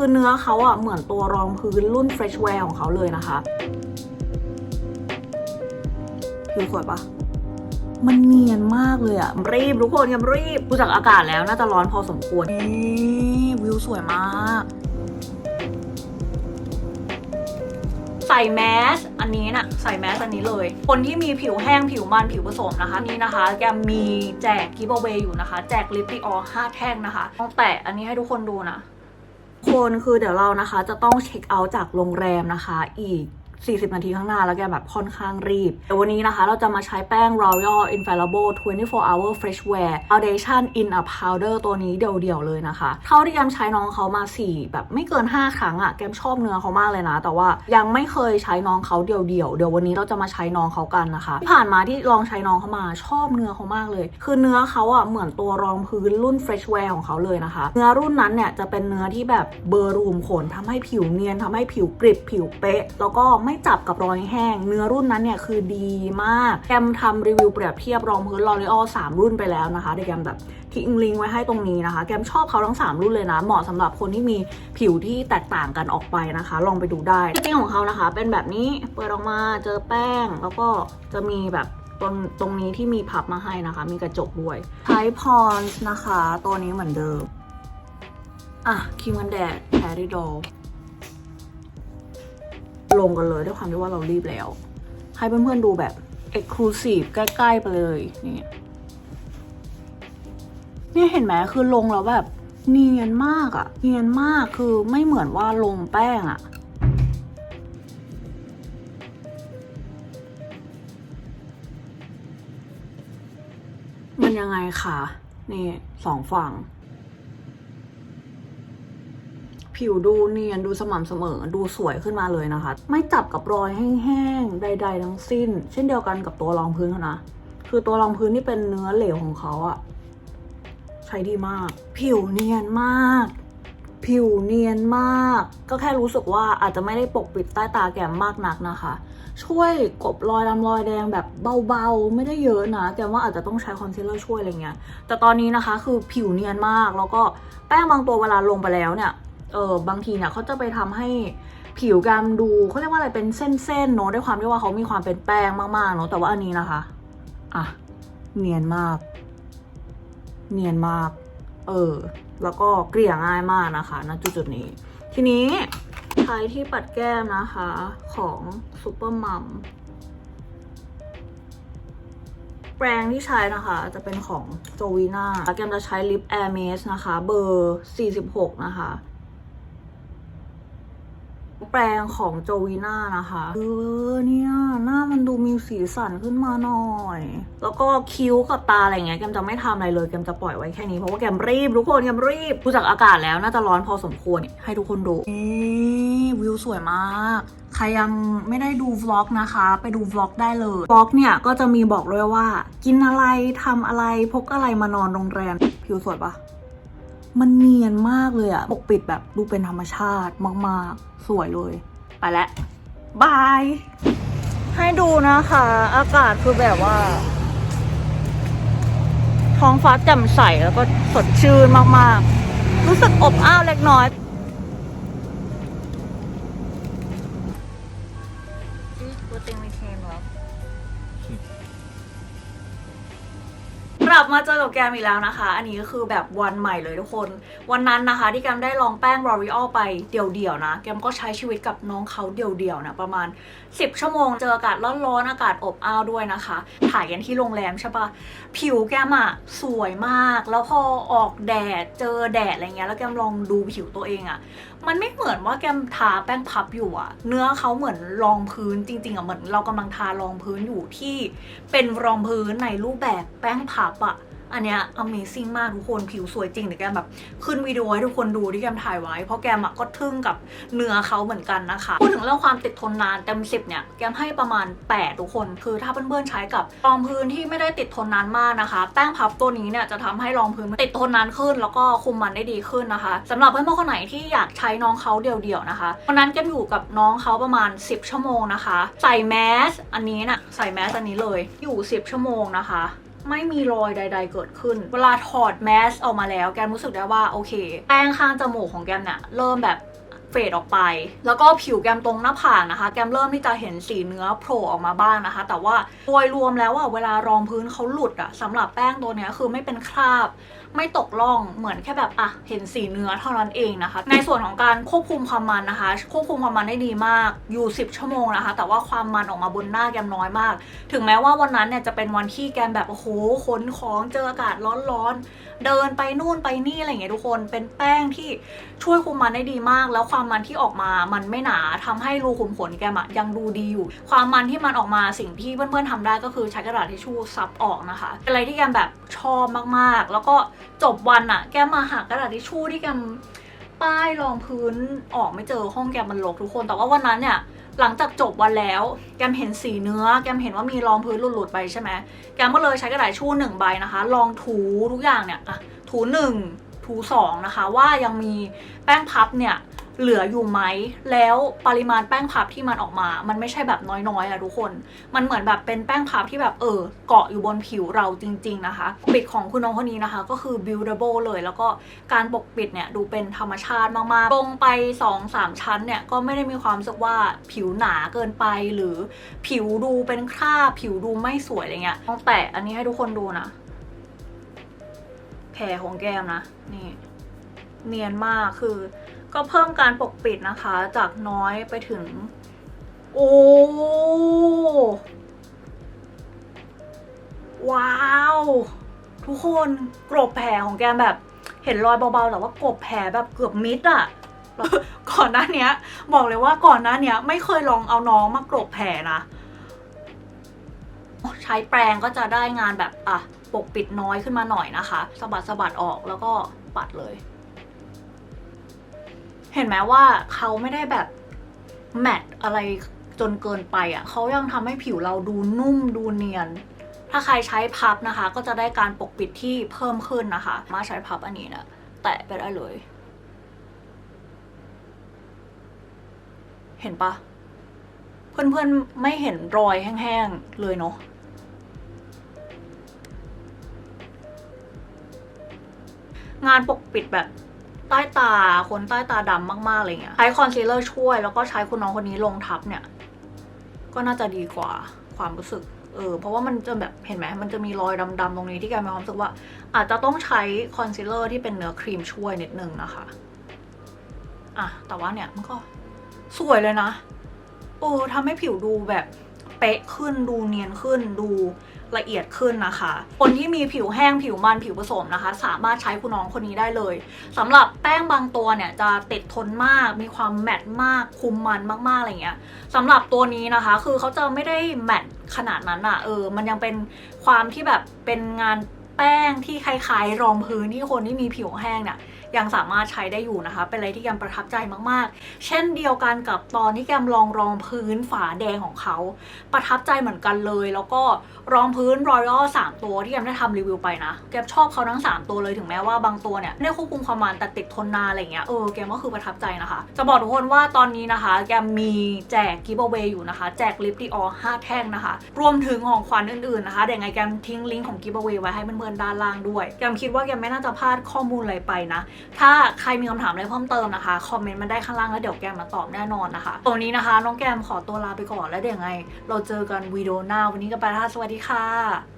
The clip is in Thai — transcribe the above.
คือเนื้อเขาอะเหมือนตัวรองพื้นรุ่น Fresh Wear ของเขาเลยนะคะผิวสวยปะมันเนียนมากเลยอะรีบทุกคนยังรีบดูจากอากาศแล้วน่าจะร้อนพอสมควรนี่วิวสวยมาก ใส่แมสอันนี้นะใส่แมสอันนี้เลย คนที่มีผิวแห้งผิวมันผิวผสมนะคะ นี่นะคะแกมีแจกกิฟต์เวอยู่นะคะ แจกลิปติออ5แท่งนะคะต้องแตะอันนี้ให้ทุกคนดูนะ คนคือเดี๋ยวเรานะคะจะต้องเช็คเอาท์จากโรงแรมนะคะ อีก 40 นาทีข้างหน้าแล้วแกแบบค่อนข้างรีบ แต่วันนี้นะคะเราจะมาใช้แป้ง Royal Infallible 24 Hour Fresh Wear Foundation in a Powder ตัวนี้เดี่ยวๆเลยนะคะ เท่าที่แกมใช้น้องเขามา 4 แบบไม่เกิน 5 ครั้งอะ่ะแกมชอบเนื้อเขามากเลยนะ แต่ว่ายังไม่เคยใช้น้องเขาเดี่ยวๆเดี๋ยววันนี้เราจะมาใช้น้องเขากันนะคะที่ผ่านมาที่ลองใช้น้องเขามาชอบเนื้อเขามากเลย คือเนื้อเขาอะ่ะเหมือนตัวรองพื้นรุ่น Fresh Wear ของเขาเลยนะคะ เนื้อรุ่นนั้นเนี่ยจะเป็นเนื้อที่แบบเบอร์รูมขนทำให้ผิวเนียนทำให้ผิวกริบผิวเป๊ะแล้วก็ไไม่จับกับรอยแห้ง เนื้อรุ่นนั้นเนี่ยคือดีมากแกมทำรีวิวเปรียบเทียบรองพื้นลอรีออสามรุ่นไปแล้วนะคะเดี๋ยวแกมแบบทิ้งลิงก์ไว้ให้ตรงนี้นะคะ แกมชอบเขาทั้ง 3 รุ่นเลยนะ เหมาะสำหรับคนที่มีผิวที่แตกต่างกันออกไปนะคะ ลองไปดูได้จริงๆของเขานะคะ เป็นแบบนี้เปิดออกมาเจอแป้ง แล้วก็จะมีแบบตรงตรงนี้ที่มีพับมาให้นะคะ มีกระจกด้วยใช้พรส์นะคะ ตัวนี้เหมือนเดิม อะครีมกันแดดแพริดอล ลงกันเลยด้วยความที่ว่าเรารีบแล้ว ให้เพื่อนๆดูแบบ Exclusive ใกล้ ๆ ไปเลยนี่นี่เห็นไหมคือลงแล้วแบบเนียนมากอะเนียนมากคือไม่เหมือนว่าลงแป้งอะมันยังไงคะนี่สองฝั่ง ผิวดูเนียนดูสม่ำเสมอ ดูสวยขึ้นมาเลยนะคะ ไม่จับกับรอยแห้งๆ ใด ๆ ทั้งสิ้น เช่นเดียวกันกับตัวรองพื้นนะ คือตัวรองพื้นที่เป็นเนื้อเหลวของเขาอะใช้ดีมาก ผิวเนียนมาก ผิวเนียนมาก ก็แค่รู้สึกว่าอาจจะไม่ได้ปกปิดใต้ตาแก้มมากนักนะคะ ช่วยกบรอยดำรอยแดงแบบเบาๆ ไม่ได้เยอะนะ แกมว่าอาจจะต้องใช้คอนซีลเลอร์ช่วยอะไรเงี้ย แต่ตอนนี้นะคะคือผิวเนียนมาก แล้วก็แป้งบางตัวเวลาลงไปแล้วเนี่ย เออบางทีเนี่ยเขาจะไปทำให้ผิวกามดูเขาเรียกว่าอะไรเป็นเส้นๆเนอะด้วยความที่ว่าเขามีความเป็นแป้งมากๆเนอะแต่ว่าอันนี้นะคะ อะ เนียนมาก เนียนมาก เออ แล้วก็เกลี่ยง่ายมากนะคะณจุดๆนี้ ทีนี้ใช้ที่ปัดแก้มนะคะของซูเปอร์มัมแปรงที่ใช้นะคะ จะเป็นของโจวีน่าแกมจะใช้ลิปแอร์เมสนะคะ เบอร์ 46 นะคะ แปรงของโจวีน่านะคะเออเนี่ยหน้ามันดูมีสีสันขึ้นมาหน่อย แล้วก็คิ้วกับตาอะไรเงี้ยแกมจะไม่ทำอะไรเลยแกมจะปล่อยไว้แค่นี้เพราะว่าแกมรีบทุกคนแกมรีบดูจากอากาศแล้วน่าจะร้อนพอสมควรให้ทุกคนดูนี่วิวสวยมากใครยังไม่ได้ดูวล็อกนะคะ ไปดูวล็อกได้เลยวล็อกเนี่ยก็จะมีบอกด้วยว่า กินอะไรทำอะไรพกอะไรมานอนโรงแรมผิวสวยปะ มันเนียนมากเลยอะปกปิดแบบดูเป็นธรรมชาติมาก ๆ สวยเลย ไปแล้วบาย ให้ดูนะคะ อากาศคือแบบว่า ท้องฟ้าแจ่มใสแล้วก็สดชื่นมาก ๆ รู้สึกอบอ้าวเล็กน้อย มาเจอกับแกมอีกแล้วนะคะ อันนี้ก็คือแบบวันใหม่เลยทุกคน วันนั้นนะคะ ที่แกมได้ลองแป้ง L'Oreal ไปเดี่ยวๆนะ แกมก็ใช้ชีวิตกับน้องเขาเดี่ยวๆนะประมาณ 10 ชั่วโมง เจออากาศร้อนๆอากาศอบอ้าวด้วยนะคะ ถ่ายกันที่โรงแรมใช่ปะผิวแกมอะสวยมาก แล้วพอออกแดดเจอแดดอะไรเงี้ยแล้วแกมลองดูผิวตัวเองอะมันไม่เหมือนว่าแกมทาแป้งพับอยู่อะเนื้อเขาเหมือนรองพื้นจริงๆอะเหมือนเรากำลังทารองพื้นอยู่ที่เป็นรองพื้นในรูปแบบแป้งพับอะ อันเนี้ย Amazing มากทุกคนผิวสวยจริงเดี๋ยวแกมแบบขึ้นวิดีโอให้ทุกคนดูที่แกมถ่ายไว้ เพราะแกมก็ทึ่งกับเนื้อเขาเหมือนกันนะคะพูดถึงเรื่องความติดทนนานเต็ม 10 เนี่ย แกมให้ประมาณ 8 ทุกคน คือถ้าเพื่อนๆใช้กับรองพื้นที่ไม่ได้ติดทนนานมากนะคะ แป้งพับตัวนี้เนี่ยจะทำให้รองพื้นมันติดทนนานขึ้น แล้วก็คุมมันได้ดีขึ้นนะคะสำหรับเพื่อนๆคนไหนที่อยากใช้น้องเขาเดี่ยวๆนะคะวันนั้นแกมอยู่กับน้องเขาประมาณ 10 ชั่วโมงนะคะ ใส่แมสอันนี้น่ะใส่แมสอันนี้เลยอยู่ 10 ชั่วโมงนะคะ ไม่มีรอยใด ๆ เกิดขึ้น เวลาถอดแมสออกมาแล้วแกมรู้สึกได้ว่าโอเค แป้งข้างจมูกของแกมเนี่ยเริ่มแบบ เฟดออกไป แล้วก็ผิวแกมตรงหน้าผากนะคะ แกมเริ่มที่จะเห็นสีเนื้อโผล่ออกมาบ้างนะคะ แต่ว่าโดยรวมแล้วอะเวลารองพื้นเขาหลุดอะสำหรับแป้งตัวนี้คือไม่เป็นคราบ ไม่ตกล่องเหมือนแค่แบบอะเห็นสีเนื้อเท่านั้นเองนะคะ ในส่วนของการควบคุมความมันนะคะ ควบคุมความมันได้ดีมากอยู่ 10 ชั่วโมงนะคะ แต่ว่าความมันออกมาบนหน้าแกมน้อยมาก ถึงแม้ว่าวันนั้นเนี่ยจะเป็นวันที่แกมแบบโอ้โหขนของเจออากาศร้อนๆเดินไปนู่นไปนี่อะไรอย่างเงี้ยทุกคนเป็นแป้งที่ช่วยคุมมันได้ดีมากแล้วความมันที่ออกมามันไม่หนาทำให้รูขุมขนแกมอะยังดูดีอยู่ ความมันที่มันออกมาสิ่งที่เพื่อนๆทำได้ก็คือใช้กระดาษทิชชู่ซับออกนะคะเป็นอะไรที่แกมแบบชอบมากๆ แล้วก็จบวันอะแกมาหากระดาษทิชชู่ที่แกมป้ายรองพื้นออกไม่เจอห้องแกมมันรกทุกคน แต่ว่าวันนั้นเนี่ยหลังจากจบวันแล้ว แกมเห็นสีเนื้อ แกมเห็นว่ามีรองพื้นหลุดๆไปใช่ไหมแกมก็เลยใช้กระดาษทิชชู่หนึ่งใบนะคะลองถูทุกอย่างเนี่ยอะถูหนึ่งถูสองนะคะ ว่ายังมีแป้งพับเนี่ย เหลืออยู่ไหม แล้วปริมาณแป้งพับที่มันออกมา มันไม่ใช่แบบน้อยๆอะทุกคน มันเหมือนแบบเป็นแป้งพับที่แบบเออเกาะอยู่บนผิวเราจริง ๆนะคะ ปิดของคุณน้องคนนี้นะคะ ก็คือ buildable เลย แล้วก็การปกปิดเนี่ยดูเป็นธรรมชาติมากๆตรงไป 2-3 ชั้นเนี่ยก็ไม่ได้มีความรู้สึกว่าผิวหนาเกินไปหรือผิวดูเป็นคราบผิวดูไม่สวยอะไรเงี้ยต้องแตะอันนี้ให้ทุกคนดูนะแผลของแก้มนะนี่เนียนมากคือ ก็เพิ่มการปกปิดนะคะ จากน้อยไปถึง โอ้ ว้าว ทุกคนกรบแผลของแกแบบ เห็นรอยเบาๆแต่ว่ากรบแผลแบบเกือบมิดอะก่อนหน้านี้บอกเลยว่าก่อนหน้านี้ไม่เคยลองเอาน้องมากรบแผลนะใช้แปรงก็จะได้งานแบบอะปกปิดน้อยขึ้นมาหน่อยนะคะสะบัดสะบัดออกแล้วก็ปัดเลย เห็นไหมว่าเขาไม่ได้แบบแมตต์อะไรจนเกินไปอะเขายังทำให้ผิวเราดูนุ่มดูเนียน ถ้าใครใช้พับนะคะ ก็จะได้การปกปิดที่เพิ่มขึ้นนะคะ มาใช้พับอันนี้นะแตะไปได้เลย เห็นปะเพื่อนๆไม่เห็นรอยแห้งๆเลยเนาะงานปกปิดแบบ ใต้ตาคนใต้ตาดำมากๆอะไรเงี้ยใช้คอนซีลเลอร์ช่วยแล้วก็ใช้คุณน้องคนนี้ลงทับเนี่ย ก็น่าจะดีกว่าความรู้สึกเออเพราะว่ามันจะแบบเห็นไหมมันจะมีรอยดำๆตรงนี้ที่แกมีความรู้สึกว่า อาจจะต้องใช้คอนซีลเลอร์ที่เป็นเนื้อครีมช่วยนิดนึงนะคะอะแต่ว่าเนี่ยมันก็สวยเลยนะ เออทำให้ผิวดูแบบ เป๊ะขึ้นดูเนียนขึ้นดูละเอียดขึ้นนะคะ คนที่มีผิวแห้งผิวมันผิวผสมนะคะ สามารถใช้คุณน้องคนนี้ได้เลยสำหรับแป้งบางตัวเนี่ยจะติดทนมาก มีความแมตต์มากคุมมันมากๆอะไรเงี้ยสำหรับตัวนี้นะคะ คือเขาจะไม่ได้แมตต์ขนาดนั้นอะเออ มันยังเป็นความที่แบบเป็นงานแป้งที่คล้ายๆ รองพื้นที่คนที่มีผิวแห้งเนี่ยยังสามารถใช้ได้อยู่นะคะ เป็นอะไรที่แกมประทับใจมากๆ เช่นเดียวกันกับตอนที่แกมลองรองพื้นฝาแดงของเขา ประทับใจเหมือนกันเลย แล้วก็รองพื้นรอยัลสามตัวที่แกมได้ทำรีวิวไปนะ แกมชอบเขาทั้ง 3 ตัวเลยถึงแม้ว่าบางตัวเนี่ยไม่ได้ควบคุมความมันแต่ติดทนนานอะไรเงี้ยเออแกมก็คือประทับใจนะคะ จะบอกทุกคนว่าตอนนี้นะคะ แกมมีแจกกิฟต์เวอยู่นะคะ แจกลิปดีออ5แท่งนะคะ รวมถึงของขวัญอื่นๆนะคะเดี๋ยวไงแกมทิ้งลิงก์ของกิฟต์เวไว้ให้เพื่อนๆด้านล่างด้วยแกมคิดว่าแกมไม่น่าจะพลาดข้อมูลอะไรไปนะถ้าใครมีคำถามอะไรเพิ่มเติมนะคะ คอมเมนต์มาได้ข้างล่างแล้วเดี๋ยวแกมมาตอบแน่นอนนะคะตรงนี้นะคะ น้องแกมขอตัวลาไปก่อนแล้วเดี๋ยวไง เราเจอกันวีดีโอหน้าวันนี้กันไปแล้วค่ะสวัสดีค่ะ